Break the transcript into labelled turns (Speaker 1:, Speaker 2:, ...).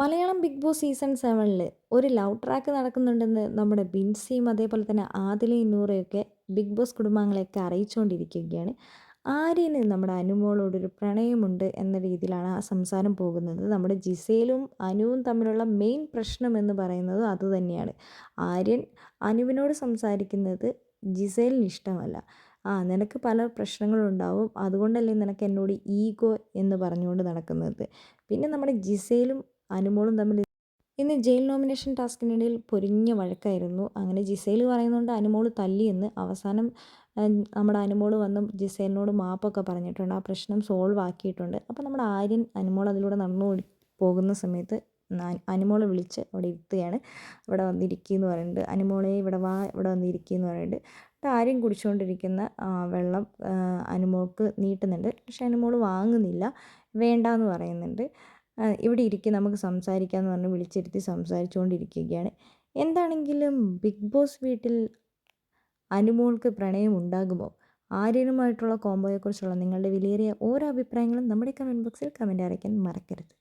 Speaker 1: Malayalam big boss season സെവനിൽ ഒരു love track നടക്കുന്നുണ്ടെന്ന് നമ്മുടെ ബിൻസിയും അതേപോലെ തന്നെ ആദിലയും നൂറയൊക്കെ ബിഗ് ബോസ് കുടുംബാംഗങ്ങളെയൊക്കെ അറിയിച്ചുകൊണ്ടിരിക്കുകയാണ്. ആര്യന് നമ്മുടെ അനുമോളോടൊരു പ്രണയമുണ്ട് എന്ന രീതിയിലാണ് ആ സംസാരം പോകുന്നത്. നമ്മുടെ ജിസയിലും അനുവും തമ്മിലുള്ള മെയിൻ പ്രശ്നം എന്ന് പറയുന്നത് അതുതന്നെയാണ് ആര്യൻ അനുവിനോട് സംസാരിക്കുന്നത് ജിസേലിന് ഇഷ്ടമല്ല. ആ നിനക്ക് പല പ്രശ്നങ്ങളുണ്ടാവും. അതുകൊണ്ടല്ലേ നിനക്ക് എന്നോട് ഈഗോ എന്ന് പറഞ്ഞുകൊണ്ട് നടക്കുന്നത്. പിന്നെ നമ്മുടെ ജിസേലും അനുമോളും തമ്മിൽ ഇന്ന് ജയിൽ നോമിനേഷൻ ടാസ്കിനിടയിൽ പൊരിഞ്ഞ വഴക്കായിരുന്നു. അങ്ങനെ ജിസയിൽ പറയുന്നുണ്ട് അനുമോൾ തല്ലിയെന്ന് അവസാനം നമ്മുടെ അനുമോൾ വന്ന് ജിസേലിനോട് മാപ്പൊക്കെ പറഞ്ഞിട്ടുണ്ട്. ആ പ്രശ്നം സോൾവ് ആക്കിയിട്ടുണ്ട്. അപ്പോൾ നമ്മുടെ ആര്യൻ അനുമോൾ അതിലൂടെ നടന്നു പോകുന്ന സമയത്ത് അനുമോളെ വിളിച്ച് അവിടെ ഇരുത്തുകയാണ്. ഇവിടെ വന്നിരിക്കുക എന്ന് പറയുന്നുണ്ട് അനുമോളെ ഇവിടെ വാ ഇവിടെ വന്നിരിക്കുക എന്ന് പറയുന്നുണ്ട് ആര്യൻ കുടിച്ചുകൊണ്ടിരിക്കുന്ന വെള്ളം അനുമോൾക്ക് നീട്ടുന്നുണ്ട്. പക്ഷെ അനുമോൾ വാങ്ങുന്നില്ല. വേണ്ട എന്ന് പറയുന്നുണ്ട്. ഇവിടെ ഇരിക്കും നമുക്ക് സംസാരിക്കാമെന്ന് പറഞ്ഞ് വിളിച്ചിരുത്തി സംസാരിച്ചുകൊണ്ടിരിക്കുകയാണ് എന്താണെങ്കിലും ബിഗ് ബോസ് വീട്ടിൽ അനുമോൾക്ക് പ്രണയം ഉണ്ടാകുമോ? ആര്യനുമായിട്ടുള്ള കോംബോയെക്കുറിച്ചുള്ള നിങ്ങളുടെ വിലയേറിയ ഓരോ അഭിപ്രായങ്ങളും നമ്മുടെ കമന്റ് ബോക്സിൽ കമന്റ് അറിയിക്കാൻ മറക്കരുത്.